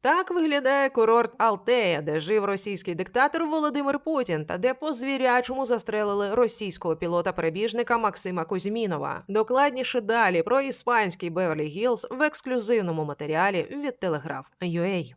Так виглядає курорт Алтея, де жив російський диктатор Володимир Путін, та де по звірячому застрелили російського пілота-перебіжника Максима Кузьмінова. Докладніше далі про іспанський Беверлі Гілз в ексклюзивному матеріалі від Телеграф.ua.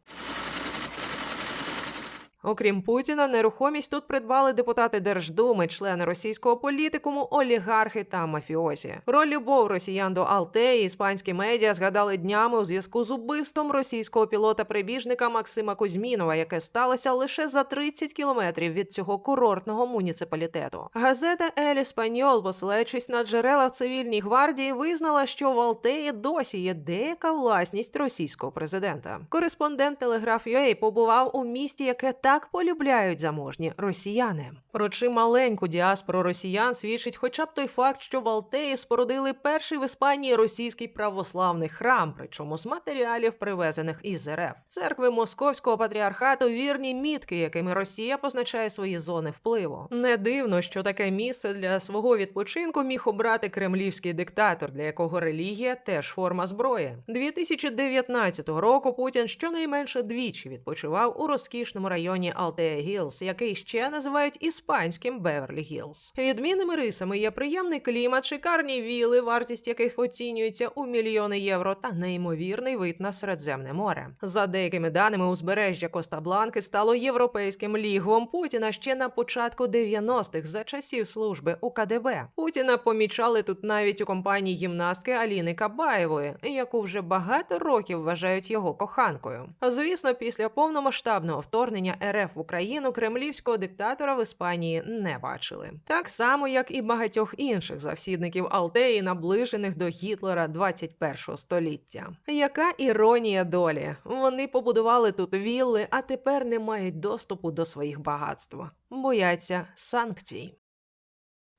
Окрім Путіна, нерухомість тут придбали депутати Держдуми, члени російського політикуму, олігархи та мафіозі. Про любов росіян до Алтеї іспанські медіа згадали днями у зв'язку з убивством російського пілота-прибіжника Максима Кузьмінова, яке сталося лише за 30 кілометрів від цього курортного муніципалітету. Газета Ель Еспаньол, посилаючись на джерела в цивільній гвардії, визнала, що в Алтеї досі є деяка власність російського президента. Кореспондент Телеграф UA побував у місті, яке так полюбляють заможні росіяни. Про чималеньку діаспору росіян свідчить хоча б той факт, що в Алтеї спорудили перший в Іспанії російський православний храм, причому з матеріалів, привезених із РФ. Церкви Московського патріархату вірні мітки, якими Росія позначає свої зони впливу. Не дивно, що таке місце для свого відпочинку міг обрати кремлівський диктатор, для якого релігія теж форма зброї. 2019 року Путін щонайменше двічі відпочивав у розкішному районі Алтея Гілз, який ще називають іспанським Беверлі Гілз. Відмінними рисами є приємний клімат, шикарні віли, вартість яких оцінюється у мільйони євро, та неймовірний вид на Середземне море. За деякими даними, узбережжя Коста-Бланки стало європейським лігвом Путіна ще на початку 90-х за часів служби у КДБ. Путіна помічали тут навіть у компанії гімнастки Аліни Кабаєвої, яку вже багато років вважають його коханкою. Звісно, після повномасштабного вторгнення РФ в Україну кремлівського диктатора в Іспанії не бачили. Так само, як і багатьох інших завсідників Алтеї, наближених до Гітлера 21 століття. Яка іронія долі? Вони побудували тут вілли, а тепер не мають доступу до своїх багатств. Бояться санкцій.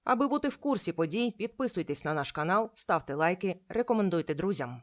Аби бути в курсі подій, підписуйтесь на наш канал, ставте лайки, рекомендуйте друзям.